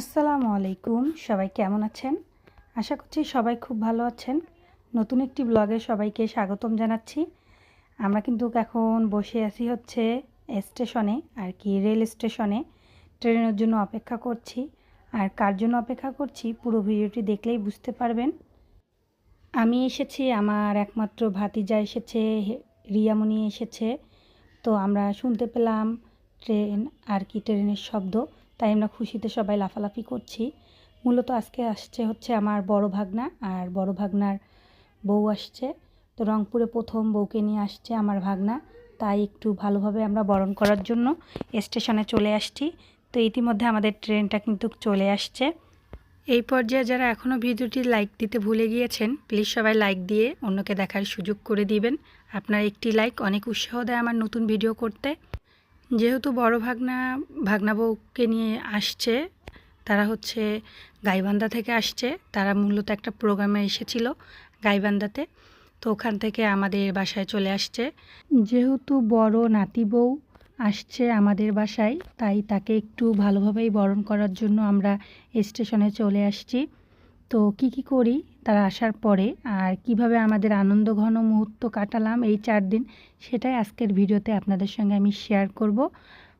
আসসালামু আলাইকুম। সবাই কেমন আছেন? আশা করছি সবাই খুব ভালো আছেন। নতুন একটি ব্লগে সবাইকে স্বাগতম জানাচ্ছি। আমরা কিন্তু এখন বসে আছি হচ্ছে স্টেশনে, আর কি রেল স্টেশনে। ট্রেনের জন্য অপেক্ষা করছি। আর কার জন্য অপেক্ষা করছি পুরো ভিডিওটি দেখলেই বুঝতে পারবেন। আমি এসেছি, আমার একমাত্র ভাতিজা এসেছে রিয়ামণি এসেছে। তো আমরা শুনতে পেলাম ট্রেন, আর কি ট্রেনের শব্দ। তাই আমরা খুশিতে সবাই লাফালাফি করছি। মূলত আজকে আসছে হচ্ছে আমার বড় ভাগনা আর বড় ভাগনার বউ আসছে। তো রংপুরে প্রথম বউকে নিয়ে আসছে আমার ভাগনা। তাই একটু ভালোভাবে আমরা বরণ করার জন্য স্টেশনে চলে আসছি। তো ইতিমধ্যে আমাদের ট্রেনটা কিন্তু চলে আসছে। এই পর্যায়ে যারা এখনও ভিডিওটি লাইক দিতে ভুলে গিয়েছেন, প্লিজ সবাই লাইক দিয়ে অন্যকে দেখার সুযোগ করে দিবেন। আপনার একটি লাইক অনেক উৎসাহ দেয় আমার নতুন ভিডিও করতে। যেহেতু বড় ভাগনা ভাগনা বউকে নিয়ে আসছে, তারা হচ্ছে গাইবান্ধা থেকে আসছে। তারা মূলত একটা প্রোগ্রামে এসেছিল গাইবান্ধাতে। তো ওখান থেকে আমাদের বাসায় চলে আসছে। যেহেতু বড় নাতি বউ আসছে আমাদের বাসায়, তাই তাকে একটু ভালোভাবেই বরণ করার জন্য আমরা স্টেশনে চলে আসছি। তো কি কি করি তারা আসার পরে আর কীভাবে আমাদের আনন্দ ঘন মুহূর্ত কাটালাম এই চার দিন সেটাই আজকের ভিডিওতে আপনাদের সঙ্গে আমি শেয়ার করব।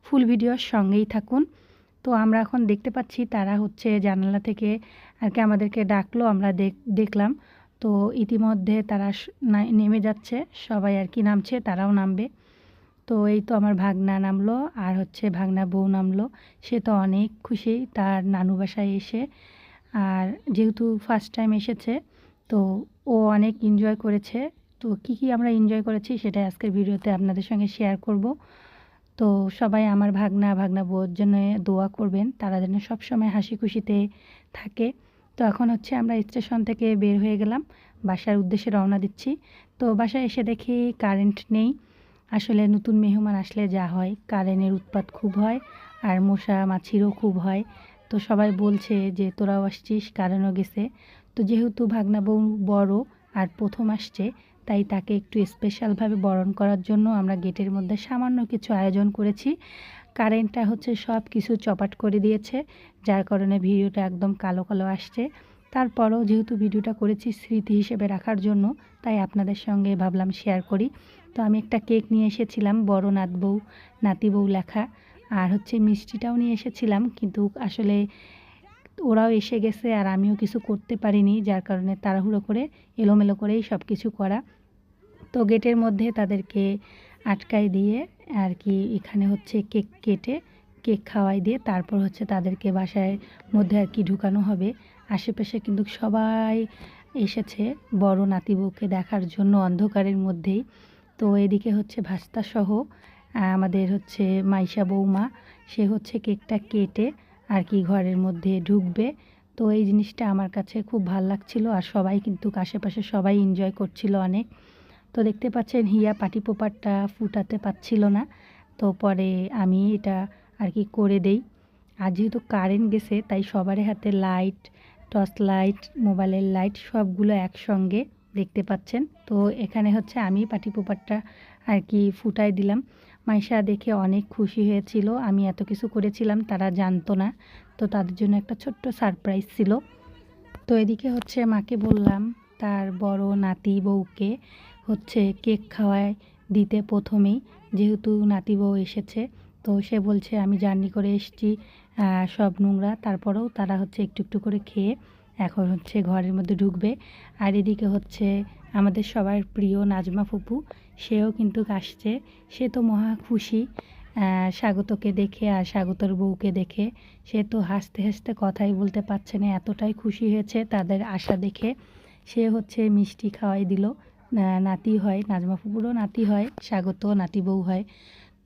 ফুল ভিডিওর সঙ্গেই থাকুন। তো আমরা এখন দেখতে পাচ্ছি তারা হচ্ছে জানালা থেকে আর কি আমাদেরকে ডাকলো, আমরা দেখ, দেখলাম। তো ইতিমধ্যে তারা নেমে যাচ্ছে। সবাই আর কি নামছে, তারাও নামবে। তো এই তো আমার ভাগনা নামলো আর হচ্ছে ভাগনা বউ নামলো। সে তো অনেক খুশি, তার নানু বাসায় এসে আর যেহেতু ফার্স্ট টাইম এসেছে, তো ও অনেক এনজয় করেছে। তো কি কি আমরা এনজয় করেছি সেটা আজকের ভিডিওতে আপনাদের সঙ্গে শেয়ার করব। তো সবাই আমার ভাগনা ভাগনা বউর জন্য দোয়া করবেন। তারা যেন সবসময় হাসি খুশিতে থাকে। তো এখন হচ্ছে আমরা স্টেশন থেকে বের হয়ে গেলাম। বাসার উদ্দেশ্যে রওনা দিচ্ছি। তো বাসায় এসে দেখি কারেন্ট নেই। আসলে নতুন মেহমান আসলে যা হয় কারেন্টের উৎপাত খুব হয়। আর মশা, মাছিরও খুব হয়। তো সবাই বলছে যে তোরাও আসছিস কারেন্টও গেছে। তো যেহেতু ভাগনা বউ বড় আর প্রথম আসছে, তাই তাকে একটু স্পেশালভাবে বরণ করার জন্য আমরা গেটের মধ্যে সামান্য কিছু আয়োজন করেছি। কারেন্টটা হচ্ছে সব কিছু চপাট করে দিয়েছে, যার কারণে ভিডিওটা একদম কালো কালো আসছে। তারপরও যেহেতু ভিডিওটা করেছি স্মৃতি হিসেবে রাখার জন্য, তাই আপনাদের সঙ্গে ভাবলাম শেয়ার করি। তো আমি একটা কেক নিয়ে এসেছিলাম, বড় নাত বউ, নাতি লেখা। আর হচ্ছে মিষ্টিটাও নিয়ে এসেছিলাম, কিন্তু আসলে ওরাও এসে গেছে আর আমিও কিছু করতে পারিনি, যার কারণে তাড়াহুড়ো করে এলোমেলো করেই সব কিছু করা। তো গেটের মধ্যে তাদেরকে আটকাই দিয়ে আর কি এখানে হচ্ছে কেক কেটে, কেক খাওয়াই দিয়ে তারপর হচ্ছে তাদেরকে বাসায় মধ্যে আর কি ঢুকানো হবে। আশেপাশে কিন্তু সবাই এসেছে বড় নাতিবউকে দেখার জন্য অন্ধকারের মধ্যেই। তো এদিকে হচ্ছে ভাস্তা সহ আমাদের হচ্ছে মাইশা বৌমা, সে হচ্ছে কেকটা কেটে আর কি ঘরের মধ্যে ঢুকবে। তো এই জিনিসটা আমার কাছে খুব ভালো লাগছিল আর সবাই কিন্তু আশেপাশে সবাই এনজয় করছিল অনেক। তো দেখতে পাচ্ছেন হিয়া পাটি পোপারটা ফুটাতে পাচ্ছিল না। তো পরে আমি এটা আর কি করে দেই। আর যেহেতু কারেন্ট গেছে, তাই সবারই হাতে লাইট টর্চ লাইট মোবাইলের লাইট সবগুলো একসঙ্গে দেখতে পাচ্ছেন। তো এখানে হচ্ছে আমি পাটি পোপারটা আর কি ফুটাই দিলাম। মাইশা দেখে অনেক খুশি হয়েছিল। আমি এত কিছু করেছিলাম, তারা জানতো না। তো তাদের জন্য একটা ছোট্ট সারপ্রাইজ ছিল। তো এদিকে হচ্ছে মাকে বললাম, তার বড় নাতি বউকে হচ্ছে কেক খাওয়ায় দিতে প্রথমেই। যেহেতু নাতি বউ এসেছে, তো সে বলছে, আমি জার্নি করে এসেছি সব নোংরা। তারপরেও তারা হচ্ছে একটু একটু করে খেয়ে এখন হচ্ছে ঘরের মধ্যে ঢুকবে। আর এদিকে হচ্ছে আমাদের সবার প্রিয় নাজমা ফুপু, সেও কিন্তু আসছে। সে তো মহা খুশি। স্বাগতকে দেখে আর স্বাগতর বউকে দেখে। সে তো হাসতে হাসতে কথাই বলতে পারছে না, এতটাই খুশি হয়েছে তাদের আশা দেখে। সে হচ্ছে মিষ্টি খাওয়াই দিল। নাতি হয়, নাজমা ফুপুরও নাতি হয়, স্বাগত নাতি বউ হয়।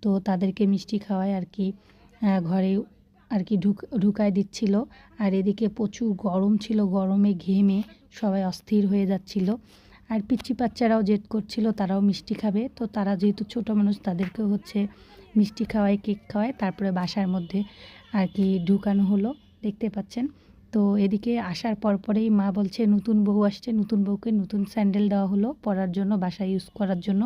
তো তাদেরকে মিষ্টি খাওয়ায় আর কি ঘরে আর কি ঢুক ঢুকায় দিচ্ছিল। আর এদিকে প্রচুর গরম ছিল, গরমে ঘেমে সবাই অস্থির হয়ে যাচ্ছিল। আর পিচ্চি বাচ্চারাও জেদ করছিল, তারাও মিষ্টি খাবে। তো তারা যেহেতু ছোট মানুষ, তাদেরকেও হচ্ছে মিষ্টি খাওয়ায়, কেক খাওয়ায়। তারপরে বাসার মধ্যে আর কি ঢুকানো হলো, দেখতে পাচ্ছেন। তো এদিকে আসার পর পরেই মা বলছে, নতুন বউ আসছে, নতুন বউকে নতুন স্যান্ডেল দেওয়া হলো পরার জন্য, বাসায় ইউজ করার জন্য।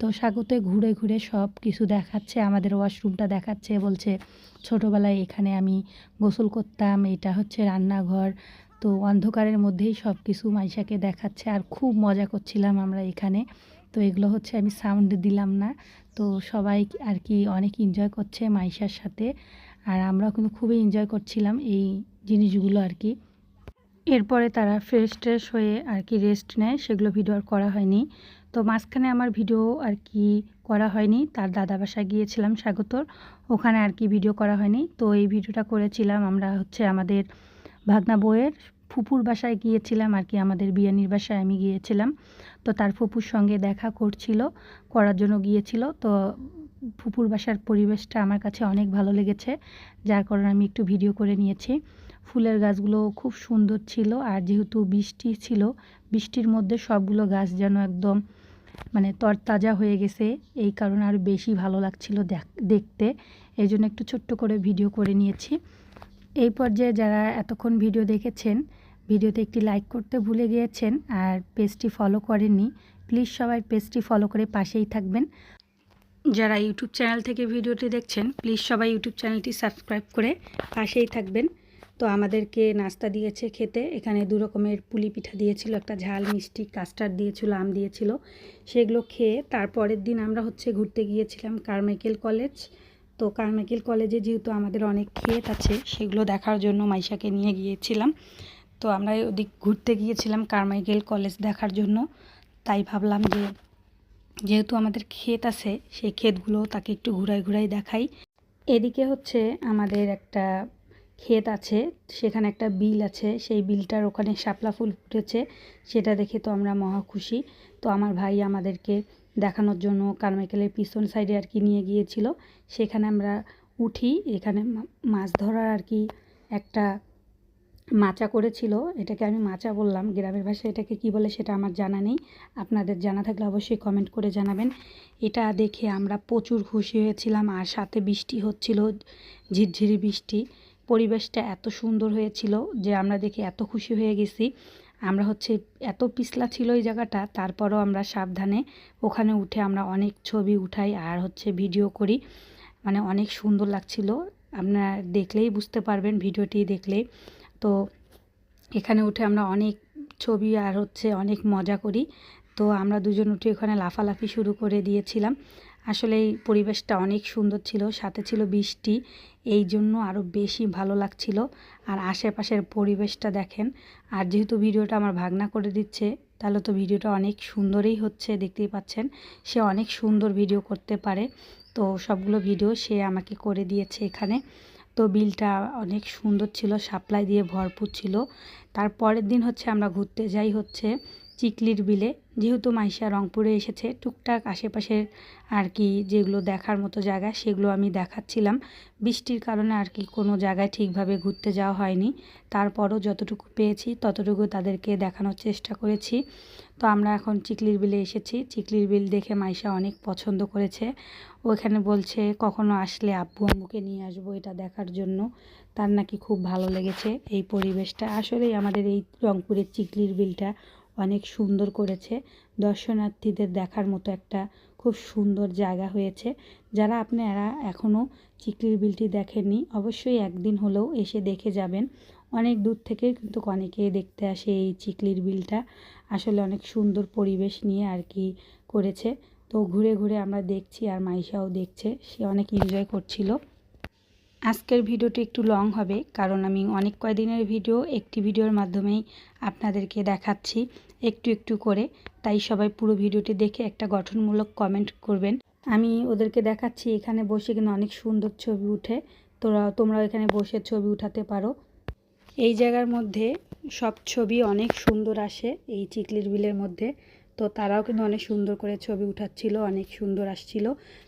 তো স্বাগতে ঘুরে ঘুরে সব কিছু দেখাচ্ছে, আমাদের ওয়াশরুমটা দেখাচ্ছে। বলছে, ছোটোবেলায় এখানে আমি গোসল করতাম, এটা হচ্ছে রান্নাঘর তো অন্ধকারের মধ্যেই সব কিছু মাইশাকে দেখাচ্ছে আর খুব মজা করছিলাম আমরা এখানে। তো এগুলো হচ্ছে আমি সাউন্ড দিলাম না। তো সবাই আর কি অনেক এনজয় করছে মাইশার সাথে। আর আমরাও কিন্তু খুবই এনজয় করছিলাম এই জিনিসগুলো আর কি। এরপরে তারা ফ্রেশ ট্রেশ হয়ে আর কি রেস্ট নেয়, সেগুলো ভিডিও আর করা হয়নি। তো মাঝখানে আমার ভিডিও আর কি করা হয়নি, তার দাদা বাসায় গিয়েছিলাম, স্বাগতর। ওখানে আর কি ভিডিও করা হয়নি। তো এই ভিডিওটা করেছিলাম আমরা হচ্ছে আমাদের ভাগনা বউয়ের ফুপুর বাসায় গিয়েছিলাম আর কি, আমাদের বিয়ানির বাসায় আমি গিয়েছিলাম। তো তার ফুপুর সঙ্গে দেখা করছিল, করার জন্য গিয়েছিল। তো ফুপুর বাসার পরিবেশটা আমার কাছে অনেক ভালো লেগেছে, যার কারণে আমি একটু ভিডিও করে নিয়েছি। ফুলের গাছগুলো খুব সুন্দর ছিল আর যেহেতু বৃষ্টি ছিল, বৃষ্টির মধ্যে সবগুলো গাছ যেন একদম মানে তরতাজা হয়ে গেছে, এই কারণে আরও বেশি ভালো লাগছিল দেখতে। এই জন্য একটু ছোট্ট করে ভিডিও করে নিয়েছি। এই পর্যায়ে যারা এতক্ষণ ভিডিও দেখেছেন, ভিডিওতে একটি লাইক করতে ভুলে গিয়েছেন আর পেজটি ফলো করেননি প্লিজ সবাই পেজটি ফলো করে পাশেই থাকবেন। যারা ইউটিউব চ্যানেল থেকে ভিডিওটি দেখছেন প্লিজ সবাই ইউটিউব চ্যানেলটি সাবস্ক্রাইব করে পাশেই থাকবেন। তো আমাদেরকে নাস্তা দিয়েছে খেতে, এখানে দু রকমের পুলি পিঠা দিয়েছিল, একটা ঝাল মিষ্টি কাস্টার্ড দিয়েছিল, আম দিয়েছিল, সেগুলো খেয়ে তারপরের দিন আমরা হচ্ছে ঘুরতে গিয়েছিলাম কারমাইকেল কলেজ তো কারমাইকেল কলেজে যেহেতু আমাদের অনেক ক্ষেত আছে, সেগুলো দেখার জন্য মাইশাকে নিয়ে গিয়েছিলাম। তো আমরা ওদিক ঘুরতে গিয়েছিলাম কারমাইকেল কলেজ দেখার জন্য। তাই ভাবলাম যে, যেহেতু আমাদের ক্ষেত আছে, সেই ক্ষেতগুলো তাকে একটু ঘুরাই ঘুরাই দেখাই। এদিকে হচ্ছে আমাদের একটা ক্ষেত আছে, সেখানে একটা বিল আছে। সেই বিলটার ওখানে শাপলা ফুল ফুটেছে, সেটা দেখে তো আমরা মহা খুশি। তো আমার ভাই আমাদেরকে দেখানোর জন্য কারমাইকেলের পিছন সাইডে আর কি নিয়ে গিয়েছিল। সেখানে আমরা উঠি, এখানে মাছ ধরার আর কি একটা মাচা করেছিল। এটাকে আমি মাচা বললাম, গ্রামের ভাষায় এটাকে কি বলে সেটা আমার জানা নেই। আপনাদের জানা থাকলে অবশ্যই কমেন্ট করে জানাবেন। এটা দেখে আমরা প্রচুর খুশি হয়েছিলাম আর সাথে বৃষ্টি হচ্ছিল, ঝিরঝিরি বৃষ্টি। পরিবেশটা এত সুন্দর হয়েছিল যে আমরা দেখে এত খুশি হয়ে গেছি। আমরা হচ্ছে এত পিছলা ছিল এই জায়গাটা, তারপরও আমরা সাবধানে ওখানে উঠে আমরা অনেক ছবি উঠাই আর হচ্ছে ভিডিও করি। মানে অনেক সুন্দর লাগছিল। আপনারা দেখলেই বুঝতে পারবেন ভিডিওটি দেখলেই তো এখানে উঠে আমরা অনেক ছবি আর হচ্ছে অনেক মজা করি। তো আমরা দুজন উঠে ওখানে লাফালাফি শুরু করে দিয়েছিলাম। আসলে এই পরিবেশটা অনেক সুন্দর ছিল, সাথে ছিল বৃষ্টি, এই জন্য আরও বেশি ভালো লাগছিল। আর আশেপাশের পরিবেশটা দেখেন, আর যেহেতু ভিডিওটা আমার ভাগনা করে দিচ্ছে, তাহলে তো ভিডিওটা অনেক সুন্দরই হচ্ছে, দেখতেই পাচ্ছেন। সে অনেক সুন্দর ভিডিও করতে পারে, তো সবগুলো ভিডিও সে আমাকে করে দিয়েছে এখানে। তো বিলটা অনেক সুন্দর ছিল, সাপ্লাই দিয়ে ভরপুর ছিল। তারপরের দিন হচ্ছে আমরা ঘুরতে যাই হচ্ছে চিকলির বিলে। যেহেতু মাইশা রংপুরে এসেছে, টুকটাক আশেপাশের আর কি যেগুলো দেখার মতো জায়গা, সেগুলো আমি দেখাচ্ছিলাম। বৃষ্টির কারণে আর কি কোনো জায়গায় ঠিকভাবে ঘুরতে যাওয়া হয়নি। তারপরও যতটুকু পেয়েছি, ততটুকু তাদেরকে দেখানোর চেষ্টা করেছি। তো আমরা এখন চিকলির বিলে এসেছি। চিকলির বিল দেখে মাইশা অনেক পছন্দ করেছে। ওখানে বলছে, কখনো আসলে আব্বু আম্মুকে নিয়ে আসব এটা দেখার জন্য। তার নাকি খুব ভালো লেগেছে এই পরিবেশটা। আসলেই আমাদের এই রংপুরের চিকলির বিলটা অনেক সুন্দর করেছে। দর্শনার্থীদের দেখার মতো একটা খুব সুন্দর জায়গা হয়েছে। যারা আপনারা এখনও চিকলির বিলটি দেখেননি, অবশ্যই একদিন হলেও এসে দেখে যাবেন। অনেক দূর থেকে কিন্তু অনেকে দেখতে আসে এই চিকলির বিলটা। আসলে অনেক সুন্দর পরিবেশ নিয়ে আর কি করেছে। তো ঘুরে ঘুরে আমরা দেখছি আর মাইশাও দেখছে। সে অনেক এনজয় করছিল। আজকের ভিডিওটি একটু লং হবে, কারণ আমি অনেক কয়দিনের ভিডিও একটি ভিডিওর মাধ্যমেই আপনাদেরকে দেখাচ্ছি একটু একটু করে। তাই সবাই পুরো ভিডিওটি দেখে একটা গঠনমূলক কমেন্ট করবেন। আমি ওদেরকে দেখাচ্ছি, এখানে বসে কিন্তু অনেক সুন্দর ছবি উঠে। তোরা তোমরা এখানে বসে ছবি উঠাতে পারো। এই জায়গার মধ্যে সব ছবি অনেক সুন্দর আসে, এই চিকলির বিলের মধ্যে। তো তারাও কিন্তু অনেক সুন্দর করে ছবি উঠাচ্ছিল, অনেক সুন্দর আসছিল,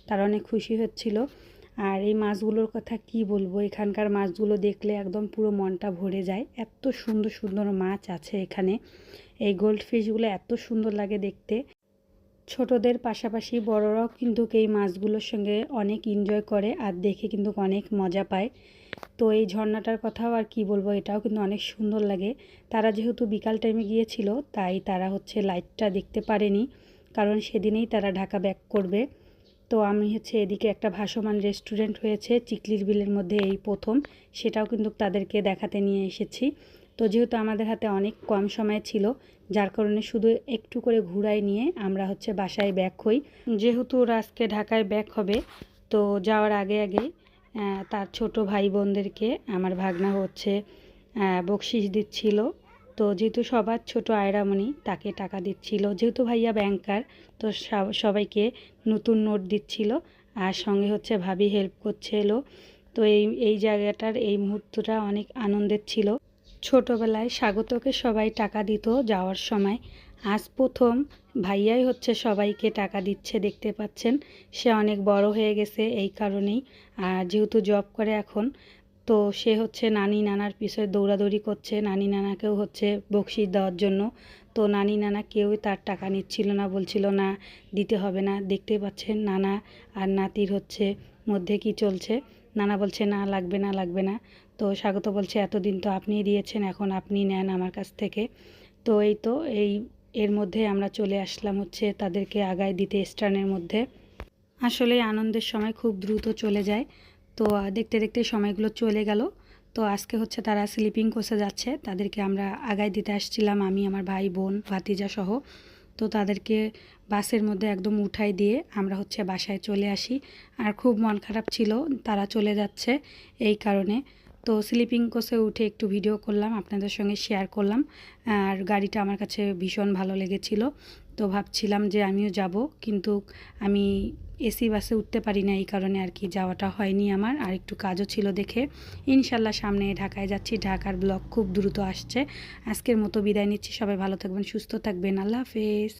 তারা অনেক খুশি হচ্ছিল। আর এই মাছগুলোর কথা কি বলব? এখানকার মাছগুলো দেখলে একদম পুরো মনটা ভরে যায়। এত সুন্দর সুন্দর মাছ আছে এখানে। এই গোল্ড ফিশগুলো এত সুন্দর লাগে দেখতে। ছোটদের পাশাপাশি বড়রাও কিন্তু এই মাছগুলোর সঙ্গে অনেক এনজয় করে আর দেখে কিন্তু অনেক মজা পায়। তো এই ঝর্ণাটার কথাও আর কি বলব, এটাও কিন্তু অনেক সুন্দর লাগে। তারা যেহেতু বিকাল টাইমে গিয়েছিল, তাই তারা হচ্ছে লাইটটা দেখতে পারেনি। কারণ সেদিনেই তারা ঢাকা ব্যাক করবে। তো আমি হচ্ছে এদিকে একটা ভাসমান রেস্টুরেন্ট হয়েছে, চিকলির বিলের মধ্যে এই প্রথম। সেটাও কিন্তু তাদেরকে দেখাতে নিয়ে এসেছি। তো যেহেতু আমাদের হাতে অনেক কম সময় ছিল, যার কারণে শুধু একটু করে ঘুরাই নিয়ে আমরা হচ্ছে বাসায় ব্যাক হই। যেহেতু ওরা আজকে ঢাকায় ব্যাক হবে, তো যাওয়ার আগে আগে তার ছোট ভাই বোনদেরকে আমার ভাগনা হচ্ছে বকশিস দিচ্ছিল। তো যেহেতু সবার ছোট আয়রামণি তাকে টাকা দিচ্ছিল। যেহেতু ভাইয়া ব্যাংকার তো সবাইকে নতুন নোট দিচ্ছিল আর সঙ্গে হচ্ছে ভাবি হেল্প করছিল। তো এই এই জায়গাটার এই মুহূর্তটা অনেক আনন্দের ছিল। ছোটোবেলায় স্বাগতকে সবাই টাকা দিত যাওয়ার সময়। আজ প্রথম ভাইয়াই হচ্ছে সবাইকে টাকা দিচ্ছে, দেখতে পাচ্ছেন। সে অনেক বড় হয়ে গেছে এই কারণেই। আর যেহেতু জব করে এখন তো সে হচ্ছে নানি নানার পিছনে দৌড়াদৌড়ি করছে। নানি নানাকেও হচ্ছে বকশিস দেওয়ার জন্য। তো নানি নানা কেউই তার টাকা নিচ্ছিল না, বলছিল, না, দিতে হবে না। দেখতে পাচ্ছেন নানা আর নাতির হচ্ছে মধ্যে কি চলছে। নানা বলছে, না, লাগবে না লাগবে না। তো স্বাগত বলছে, এতদিন তো আপনিই দিয়েছেন, এখন আপনি নেন আমার কাছ থেকে। তো এই তো, এই এর মধ্যে আমরা চলে আসলাম হচ্ছে তাদেরকে আগায় দিতে স্টানের মধ্যে। আসলে আনন্দের সময় খুব দ্রুত চলে যায়। তো দেখতে দেখতে সময়গুলো চলে গেল। তো আজকে হচ্ছে তারা স্লিপিং কোর্সে যাচ্ছে। তাদেরকে আমরা আগায় দিতে আসছিলাম, আমি, আমার ভাই, বোন, ভাতিজা সহ। তো তাদেরকে বাসের মধ্যে একদম উঠাই দিয়ে আমরা হচ্ছে বাসায় চলে আসি। আর খুব মন খারাপ ছিল, তারা চলে যাচ্ছে এই কারণে। তো স্লিপিং কোর্সে উঠে একটু ভিডিও করলাম, আপনাদের সঙ্গে শেয়ার করলাম। আর গাড়িটা আমার কাছে ভীষণ ভালো লেগেছিল। তো ভাবছিলাম যে আমিও যাব, কিন্তু আমি এসি বাসে উঠতে পারি না, এই কারণে আর কি যাওয়াটা হয়নি আমার। আর একটু কাজও ছিল দেখে ইনশাল্লাহ সামনে ঢাকায় যাচ্ছি। ঢাকার ব্লগ খুব দ্রুত আসছে। আজকের মতো বিদায় নিচ্ছি। সবাই ভালো থাকবেন, সুস্থ থাকবেন। আল্লাহ হাফেজ।